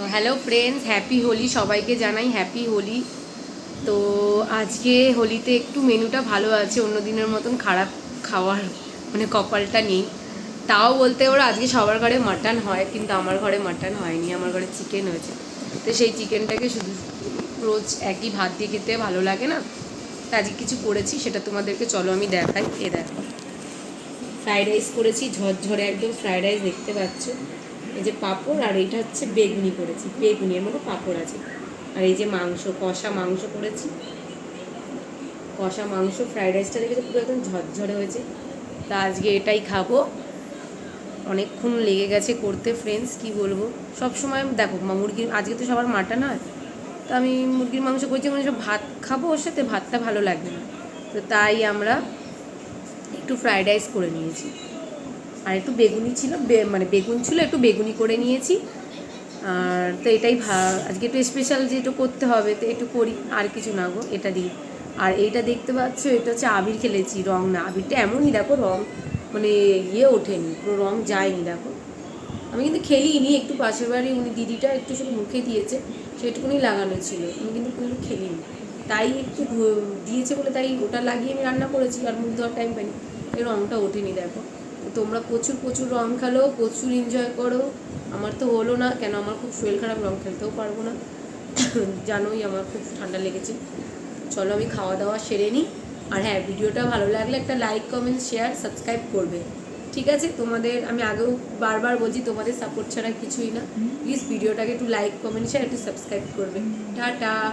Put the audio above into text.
তো hello friends happy Holi সবাইকে জানাই হ্যাপি হোলি। তো আজকে হোলিতে একটু মেনুটা ভালো আছে, অন্য দিনের মতন খারাপ খাওয়ার মানে কপালটা নেই। তাও বলতে ওরা আজকে সবার ঘরে মাটন হয়, কিন্তু আমার ঘরে মাটন হয়নি, আমার ঘরে চিকেন হয়েছে। তো সেই চিকেনটাকে শুধু রোজ একই ভাত দিয়ে খেতে ভালো লাগে না? তো আজকে কিছু করেছি, সেটা তোমাদেরকে চলো আমি দেখাই। এ দেখো। ফ্রাইড রাইস করেছি, ঝরঝরে একদম ফ্রাইড রাইস দেখতে পাচ্ছ। এই যে পাঁপড় আর এটা হচ্ছে বেগুনি করেছি, বেগুনি এর মধ্যে পাঁপড় আছে। আর এই যে মাংস, কষা মাংস করেছি। কষা মাংস, ফ্রাইড রাইসটা দেখেছি? পুরো একদম ঝরঝরে হয়েছে। তা আজকে এটাই খাব। অনেকক্ষণ লেগে গেছে করতে ফ্রেন্ডস কি বলব? সব সময় দেখো মুরগির, আজকে তো সবার মাটন হয় তো আমি মুরগির মাংস করছি মানে সব ভাত খাব ওর সাথে, ভাতটা ভালো লাগবে না। তো তাই আমরা একটু ফ্রাইড রাইস করে নিয়েছি। আর একটু বেগুনি ছিল মানে বেগুন ছিল, একটু বেগুনি করে নিয়েছি। আর তো এটাই ভা- আজকে একটু স্পেশাল যেটা করতে হবে, তো একটু করি, আর কিছু না গো, এটা দিই আর এইটা দেখতে পাচ্ছ, এটা হচ্ছে আবির খেলেছি, রং না, আবিরটা এমনই দেখো রং মানে ইয়ে ওঠেনি, পুরো রং যায়নি দেখো। আমি কিন্তু খেলিনি, একটু পাশের বাড়ি উনি দিদিটা একটু শুধু মুখে দিয়েছে, সেটুকুনি লাগানো ছিল, আমি কিন্তু কোনো খেলিনি। তাই একটু দিয়েছে বলে তাই ওটা লাগিয়ে আমি রান্না করেছি, আর মুখ ধোয়ার টাইম পাইনি, এই রঙটা ওঠেনি দেখো। তোমরা প্রচুর প্রচুর রং খেলো, প্রচুর এনজয় করো। আমার তো হলো না, কেন আমার খুব শরীর খারাপ, রং খেলতেও পারব না। জানোই আমার খুব ঠান্ডা লেগেছে। চলো আমি খাওয়া দাওয়া সেরে নিই। আর হ্যাঁ ভিডিওটা ভালো লাগলে একটা লাইক কমেন্ট শেয়ার সাবস্ক্রাইব করবে। ঠিক আছে? তোমাদের, আমি আগেও বারবার বলছি, তোমাদের সাপোর্ট ছাড়া কিছুই না। প্লিজ ভিডিওটাকে একটু লাইক কমেন্ট শেয়ার একটু সাবস্ক্রাইব করবে। টাটা!